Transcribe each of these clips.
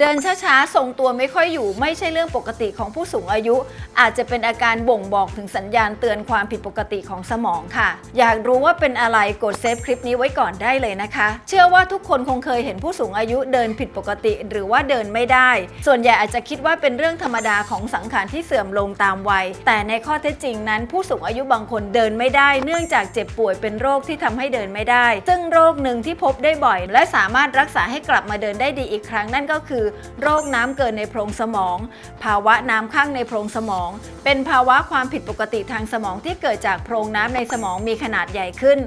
เดินช้าๆ ทรงตัวไม่ค่อยอยู่ ไม่ใช่เรื่องปกติของผู้สูงอายุ อาจจะเป็นอาการบ่งบอกถึงสัญญาณเตือนความผิดปกติของสมองค่ะ อยากรู้ว่าเป็นอะไรกดเซฟคลิปนี้ไว้ก่อนได้เลยนะคะ เชื่อว่าทุกคนคงเคยเห็นผู้สูงอายุเดินผิดปกติ หรือว่าเดินไม่ได้ ส่วนใหญ่อาจจะคิดว่าเป็นเรื่องธรรมดาของสังขารที่เสื่อมลงตามวัย แต่ในข้อเท็จจริงนั้น ผู้สูงอายุบางคนเดินไม่ได้ เนื่องจากเจ็บป่วยเป็นโรคที่ทำให้เดินไม่ได้ ซึ่งโรคหนึ่งที่พบได้บ่อย และสามารถรักษาให้กลับมาเดินได้ดีอีกครั้งนั่นก็คือโรคน้ำเกินในโพรงสมอง ภาวะน้ำข้างในโพรงสมอง เป็นภาวะความผิดปกติทางสมองที่เกิดจากโพรงน้ำในสมองมีขนาดใหญ่ขึ้น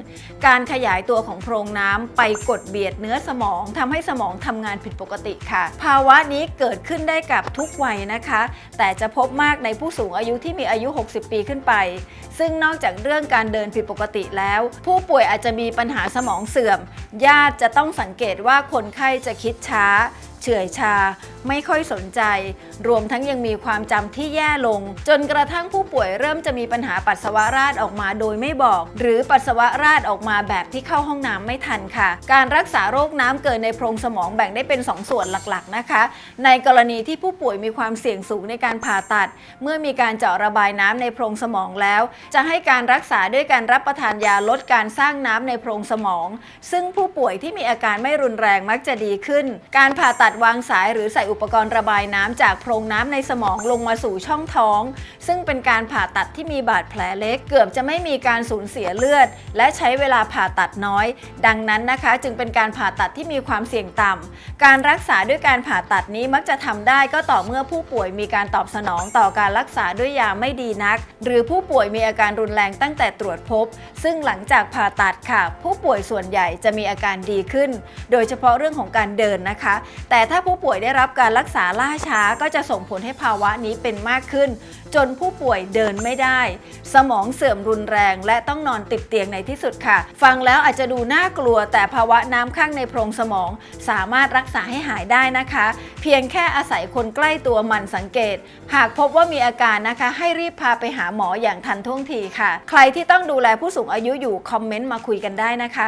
การขยายตัวของโพรงน้ำไปกดเบียดเนื้อสมองทำให้สมองทำงานผิดปกติค่ะ ภาวะนี้เกิดขึ้นได้กับทุกวัยนะคะ แต่จะพบมากในผู้สูงอายุที่มีอายุ 60 ปีขึ้นไป ซึ่งนอกจากเรื่องการเดินผิดปกติแล้ว ผู้ป่วยอาจจะมีปัญหาสมองเสื่อม ญาติจะต้องสังเกตว่าคนไข้จะคิดช้า เฉื่อยชา ไม่ค่อยสนใจ รวมทั้งยังมีความจำที่แย่ลง จนกระทั่งผู้ป่วยเริ่มจะมีปัญหาปัสสาวะราดออกมาโดยไม่บอก หรือปัสสาวะราดออกมาแบบที่เข้าห้องน้ำไม่ทันค่ะ การรักษาโรคน้ำเกินในโพรงสมองแบ่งได้เป็น 2 ส่วนหลักๆนะคะ ในกรณีที่ผู้ป่วยมีความเสี่ยงสูงในการผ่าตัด เมื่อมีการเจาะระบายน้ำในโพรงสมองแล้ว จะให้การรักษาด้วยการรับประทานยาลดการสร้างน้ำในโพรงสมอง ซึ่งผู้ป่วยที่มีอาการไม่รุนแรงมักจะดีขึ้น การผ่าตัดวางสายหรือใส่อุปกรณ์ระบายน้ำจากโพรงน้ำในสมองลงมาสู่ช่องท้อง ซึ่งเป็นการผ่าตัดที่มีบาดแผลเล็ก เกือบจะไม่มีการสูญเสียเลือด และใช้เวลาผ่าตัดน้อย ดังนั้นนะคะ จึงเป็นการผ่าตัดที่มีความเสี่ยงต่ำการรักษาด้วยการผ่าตัดนี้มักจะทำได้ก็ต่อเมื่อผู้ป่วยมีการตอบสนองต่อการรักษาด้วยยาไม่ดีนัก หรือผู้ป่วยมีอาการรุนแรงตั้งแต่ตรวจพบ ซึ่งหลังจากผ่าตัดค่ะ ผู้ป่วยส่วนใหญ่จะมีอาการดีขึ้น โดยเฉพาะเรื่องของการเดินนะคะ แต่ถ้าผู้ป่วยได้รับการรักษาล่าช้าก็จะส่งผลให้ภาวะนี้เป็นมากขึ้น จนผู้ป่วยเดินไม่ได้ สมองเสื่อมรุนแรงและต้องนอนติดเตียงในที่สุดค่ะ ฟังแล้วอาจจะดูน่ากลัว แต่ภาวะน้ำข้างในโพรงสมอง สามารถรักษาให้หายได้นะคะ เพียงแค่อาศัยคนใกล้ตัวมันสังเกต หากพบว่ามีอาการนะคะ ให้รีบพาไปหาหมออย่างทันท่วงทีค่ะ ใครที่ต้องดูแลผู้สูงอายุอยู่คอมเมนต์มาคุยกันได้นะคะ